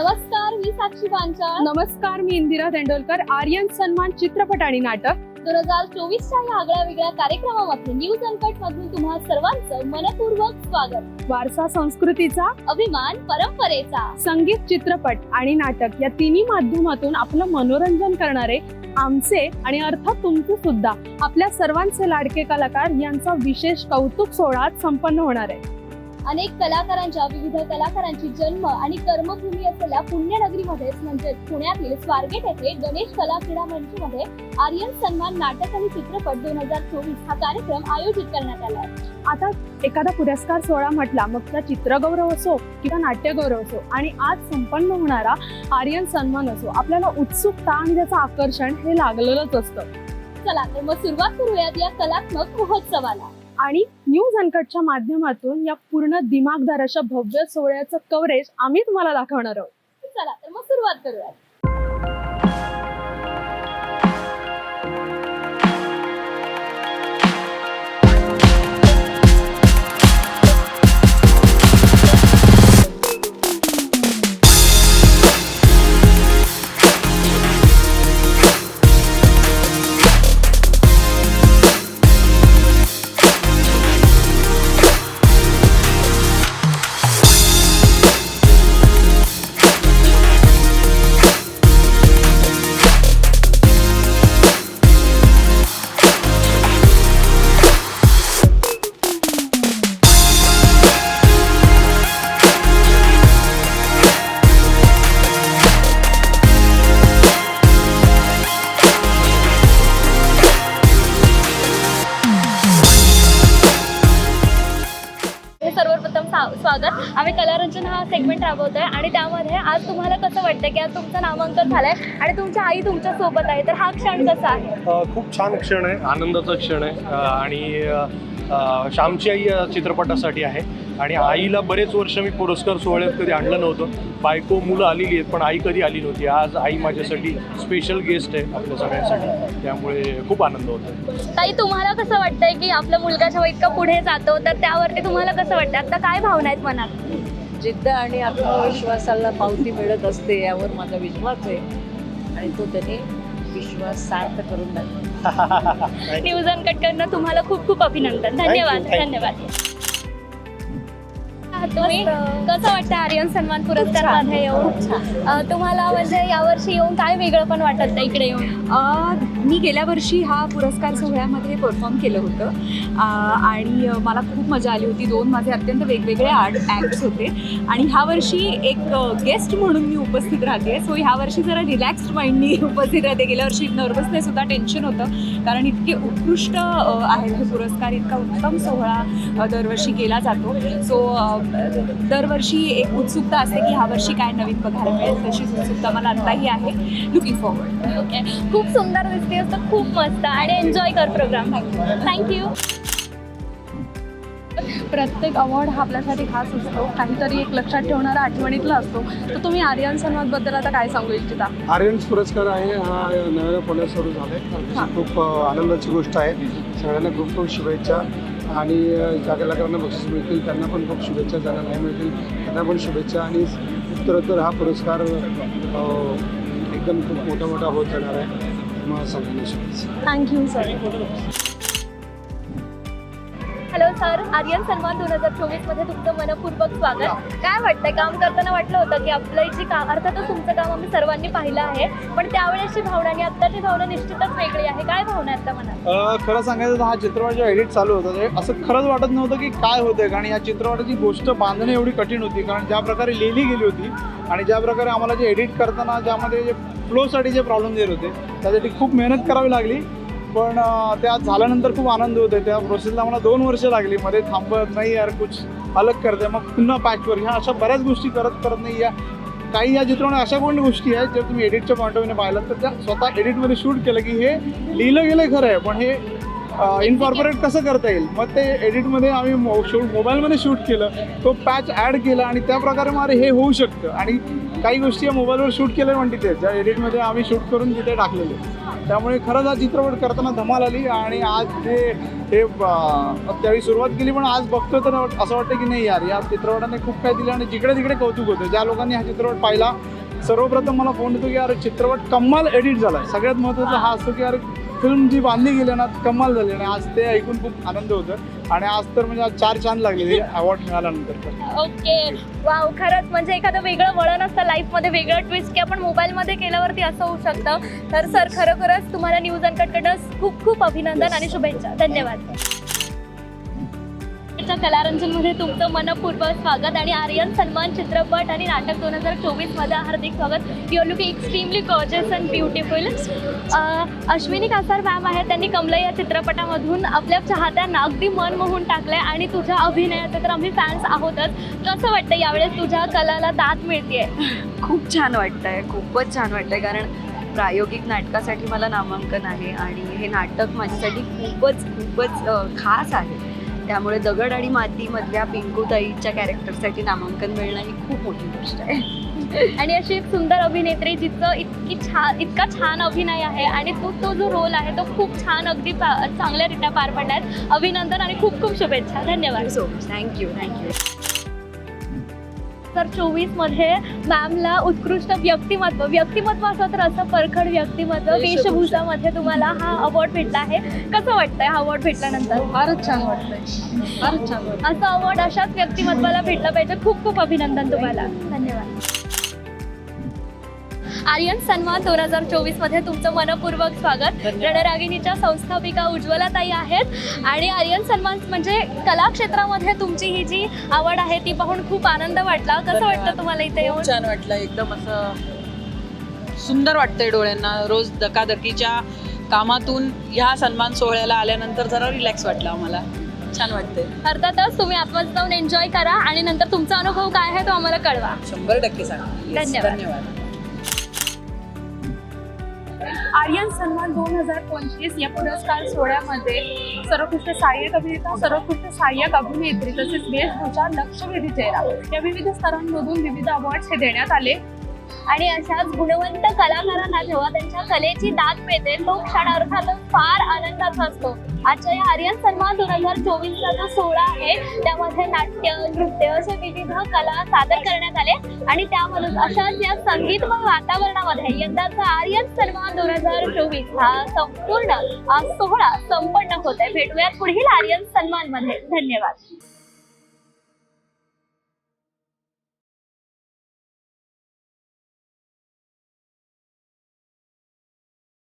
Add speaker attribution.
Speaker 1: नमस्कार मी साक्षी पांचाळ
Speaker 2: नमस्कार मी इंदिरा तेंडोलकर आर्यन सन्मान चित्रपट आणि नाटक.
Speaker 1: दोन हजार चोवीसच्या या आगळ्या वेगळ्या कार्यक्रमामध्ये न्यूज अनकट मधून तुम्हा सर्वांचं मनपूर्वक स्वागत.
Speaker 2: वारसा संस्कृतीचा
Speaker 1: अभिमान परंपरेचा.
Speaker 2: संगीत चित्रपट आणि नाटक या तिन्ही माध्यमातून आपलं मनोरंजन करणारे आमचे आणि अर्थात तुमचे सुद्धा आपल्या सर्वांचे लाडके कलाकार यांचा विशेष कौतुक सोहळा संपन्न होणार आहे.
Speaker 1: अनेक कलाकारांच्या विविध कलाकारांची जन्म आणि कर्मभूमी असलेल्या पुण्यनगरीमध्येच म्हणजे पुण्यातील स्वारगेट येथे गणेश कला क्रीडा मंचमध्ये आर्यन सन्मान नाटक आणि चित्रपट दोन हजार चोवीस हा कार्यक्रम आयोजित करण्यात आला आहे.
Speaker 2: आता एखादा पुरस्कार सोहळा म्हटला मग त्या चित्रगौरव असो किंवा नाट्यगौरव असो आणि आज संपन्न होणारा आर्यन सन्मान असो आपल्याला उत्सुकता आणि त्याचं आकर्षण हे लागलेलंच असतं.
Speaker 1: चला तर मग सुरुवात करूयात या कलात्मक महोत्सवाला.
Speaker 2: आणि न्यूज अनकटच्या माध्यमातून या पूर्ण दिमागदार अशा भव्य सोहळ्याचं कव्हरेज आम्ही तुम्हाला दाखवणार आहोत.
Speaker 1: चला तर मग सुरुवात करूयात. सर्वप्रथम स्वागत. आम्ही कलारंजन हा सेगमेंट राबवतोय. आणि त्यामध्ये आज तुम्हाला कसं वाटतं की आज तुमचं नामांकन झालंय आणि तुमची आई तुमच्यासोबत आहे. तर हा क्षण कसा आहे?
Speaker 3: खूप छान क्षण आहे. आनंदाचा क्षण आहे. आणि श्यामची आई या चित्रपटासाठी आहे. आणि आईला बरेच वर्ष मी पुरस्कार सोहळ्यात कधी आणलं नव्हतं. बायको मुलं आलेली आहेत पण आई कधी आली नव्हती. आज आई माझ्यासाठी स्पेशल गेस्ट आहे आपल्या सगळ्यांसाठी. त्यामुळे खूप आनंद होतो.
Speaker 1: ताई तुम्हाला कसं वाटतंय की आपला मुलगा जेव्हा इतका पुढे जातो तर त्यावरती तुम्हाला कसं वाटतं? आता काय भावना आहेत मनात?
Speaker 4: जिद्द आणि आत्मविश्वासाला पावती मिळत असते यावर माझा विश्वास आहे. आणि तो त्याने विश्वास सार्थ करून दाखवला
Speaker 1: न्यूज अनकट करणं तुम्हाला खूप खूप अभिनंदन. धन्यवाद
Speaker 3: thank you.
Speaker 1: धन्यवाद. तुम्ही कसं वाटतं आर्यन सन्मान पुरस्कारमध्ये येऊन? अं, तुम्हाला म्हणजे यावर्षी येऊन काय वेगळं पण वाटत नाही इकडे येऊन?
Speaker 5: अ, मी गेल्या वर्षी हा पुरस्कार सोहळ्यामध्ये परफॉर्म केलं होतं. अ, आणि मला खूप मजा आली होती. दोन माझे अत्यंत वेगवेगळे आर्ट ॲक्ट्स होते. आणि ह्या वर्षी एक गेस्ट म्हणून मी उपस्थित राहते. सो ह्या वर्षी जरा रिलॅक्स्ड माइंडनी उपस्थित राहते. गेल्या वर्षी नर्वसनेस सुद्धा टेन्शन होतं. कारण इतके उत्कृष्ट आहेत हे पुरस्कार इतका उत्तम सोहळा दरवर्षी केला जातो. सो दरवर्षी एक उत्सुकता असते की ह्या वर्षी काय नवीन बघायला मिळेल तशीच उत्सुकता मला आत्ताही आहे. लुकिंग फॉरवर्ड
Speaker 1: ओके खूप सुंदर दिसते असतं खूप मस्त. आणि एन्जॉय कर प्रोग्राम थँक्यू
Speaker 2: प्रत्येक अवॉर्ड हा आपल्यासाठी खास असतो. काहीतरी एक लक्षात ठेवणारा आठवणीतला असतो. तर तुम्ही आर्यन सन्मानबद्दल आता काय सांगू इच्छिता?
Speaker 6: आर्यन्स पुरस्कार आहे. हा नव्यानं पुण्यात सुरू झाला आहे खूप आनंदाची गोष्ट आहे. सगळ्यांना खूप खूप शुभेच्छा. आणि ज्या कलाकारांना बक्षीस मिळतील. त्यांना पण खूप शुभेच्छा. ज्यांना नाही मिळतील त्यांना पण शुभेच्छा. आणि उत्तरोत्तर हा पुरस्कार एकदम खूप मोठा मोठा होत जाणार आहे. मग सगळ्यांना शुभेच्छा.
Speaker 2: Thank you sir
Speaker 1: hello sir Aryan सन्मान दोन हजार चोवीसमध्ये तुमचं मनपूर्वक स्वागत. काय वाटतंय? काम करताना वाटलं होतं की आपलं जी काम अर्थातच तुमचं काम आम्ही सर्वांनी पाहिलं आहे पण त्यावेळेसची भावना आणि आत्ताची भावना निश्चितच वेगळी आहे. काय भावना आहे आता
Speaker 7: मला खरं सांगायचं तर हा चित्रपट जेव्हा एडिट चालू होता ते असं खरंच वाटत नव्हतं की काय होतंय कारण या चित्रपटाची गोष्ट बांधणे एवढी कठीण होती कारण ज्या प्रकारे लिहिली गेली होती आणि ज्या प्रकारे आम्हाला जे एडिट करताना ज्यामध्ये जे फ्लोसाठी जे प्रॉब्लेम येत होते त्यासाठी खूप मेहनत करावी लागली. पण त्या झाल्यानंतर खूप आनंद होते त्या प्रोसेसला मला दोन वर्ष लागली. मध्ये थांबत नाही यार कुछ अलग करते. मग पुन्हा पॅचवर ह्या अशा बऱ्याच गोष्टी करत करत नाही या काही या चित्रपटात अशा कोण गोष्टी आहेत जर तुम्ही एडिटच्या पॉईंट ऑफ पाहिलं तर त्या स्वतः एडिटमध्ये शूट केलं की हे लिहिलं गेलं खरं आहे. पण हे इन्कॉर्पोरेट कसं करता येईल? मग ते एडिटमध्ये आम्ही मो शूट मोबाईलमध्ये शूट केलं तो पॅच ॲड केला आणि त्या प्रकारे मारे हे होऊ शकतं. आणि काही गोष्टी या मोबाईलवर शूट केल्या म्हणते ते ज्या एडिटमध्ये आम्ही शूट करून तिथे टाकलेले. त्यामुळे खरंच हा चित्रपट करताना धमाल आली आणि आज जे हे त्यावेळी सुरुवात केली पण आज बघतो तर असं वाटतं की नाही यार या चित्रपटाने खूप काय दिलं आणि जिकडे तिकडे कौतुक होतं. ज्या लोकांनी हा चित्रपट पाहिला सर्वप्रथम मला फोन येतो की अरे चित्रपट कम्माल एडिट झाला आहे सगळ्यात महत्त्वाचं हा असतो की यार फिल्म जी बांधली गेली ना कमाल झाली आणि आज ते ऐकून खूप आनंद होतो आणि आज तर म्हणजे आज चार छान लागले अवॉर्ड मिळाल्यानंतर
Speaker 1: ओके. वाव खरंच म्हणजे एखादं वेगळं वळण असतं लाईफमध्ये वेगळं ट्विस्ट की आपण मोबाईलमध्ये केल्यावरती असं होऊ शकतं. तर सर खरोखरच तुम्हाला न्यूज अँड अनकटकडं खूप खूप अभिनंदन आणि शुभेच्छा. धन्यवाद. च्या कलारंजनमध्ये तुमचं मनपूर्वक स्वागत आणि आर्यन सन्मान चित्रपट आणि नाटक दोन हजार चोवीसमध्ये हार्दिक स्वागत. Your looking extremely gorgeous and beautiful Ashwini Kasar ma'am आहेत. त्यांनी कमला या चित्रपटामधून आपल्या चाहत्यांना अगदी मन मोहून टाकलंय आणि तुझ्या अभिनयाचं तर आम्ही फॅन्स आहोतच. कसं वाटतं यावेळेस तुझ्या कलाला दाद मिळते
Speaker 5: खूप छान वाटतंय. खूपच छान वाटतंय. कारण प्रायोगिक नाटकासाठी मला नामांकन आहे आणि हे नाटक माझ्यासाठी खूपच खूपच खास आहे. त्यामुळे दगड आणि मातीमधल्या पिंकूताईच्या कॅरेक्टरसाठी नामांकन मिळणं ही खूप मोठी गोष्ट आहे.
Speaker 1: आणि अशी एक सुंदर अभिनेत्री जिचं इतकी छान इतका छान अभिनय आहे आणि तो तो जो रोल आहे तो खूप छान अगदी पा चांगल्यारीत्या पार पडलाय. अभिनंदन आणि खूप खूप शुभेच्छा. धन्यवाद.
Speaker 5: सो मच थँक्यू थँक्यू
Speaker 1: तर चोवीसमध्ये मॅमला उत्कृष्ट व्यक्तिमत्व व्यक्तिमत्वाचं तर असं परखड व्यक्तिमत्व वेशभूषामध्ये तुम्हाला हा अवॉर्ड भेटला आहे. कसं वाटतंय हा अवॉर्ड भेटल्यानंतर?
Speaker 4: फारच छान वाटतंय. फारच छान वाटतं
Speaker 1: असं अवॉर्ड अशाच व्यक्तिमत्वाला भेटलं पाहिजे. खूप खूप अभिनंदन तुम्हाला. धन्यवाद. आर्यन सन्मान दोन हजार चोवीसमध्ये तुमचं मनपूर्वक स्वागत. रणरागिणीच्या संस्थापिका उज्ज्वलाताई आहेत. आणि आर्यन सन्मान म्हणजे कला क्षेत्रामध्ये तुमची ही जी आवड आहे ती पाहून खूप आनंद वाटला. कसं वाटतं तुम्हाला इथे येऊन?
Speaker 8: छान वाटलं. एकदम असं सुंदर वाटतंय डोळ्यांना. रोज धकाधकीच्या कामातून ह्या सन्मान सोहळ्याला आल्यानंतर जरा रिलॅक्स वाटलं आम्हाला. छान वाटतंय.
Speaker 1: अर्थातच तुम्ही आतमध्ये जाऊन एन्जॉय करा आणि नंतर तुमचा अनुभव काय आहे तो आम्हाला कळवा.
Speaker 8: शंभर टक्के सांग
Speaker 1: धन्यवाद.
Speaker 8: धन्यवाद.
Speaker 2: आर्यन सन्मान दोन हजार पंचवीस या पुरस्कार सोहळ्यामध्ये सर्वोत्कृष्ट सहाय्यक अभिनेता सर्वोत्कृष्ट सहाय्यक अभिनेत्री तसेच वेशभूषा लक्षवेधी चेहरा या विविध स्तरांमधून विविध अवॉर्ड्स हे देण्यात आले.
Speaker 1: आणि अशाच गुणवंत कलाकारांना जेव्हा त्यांच्या कलेची दाद मिळते तो क्षण अर्थातच फार आनंदाचा असतो. आजच्या या आर्यन सन्मान दोन हजार चोवीसचा जो सोहळा आहे त्यामध्ये नाट्य नृत्य असे विविध कला सादर करण्यात आले. आणि त्यामधून अशाच या संगीतमय वातावरणामध्ये यंदाचा आर्यन सन्मान दोन हजार चोवीस हा संपूर्ण सोहळा संपन्न होत आहे भेटूयात पुढील आर्यन सन्मानमध्ये धन्यवाद.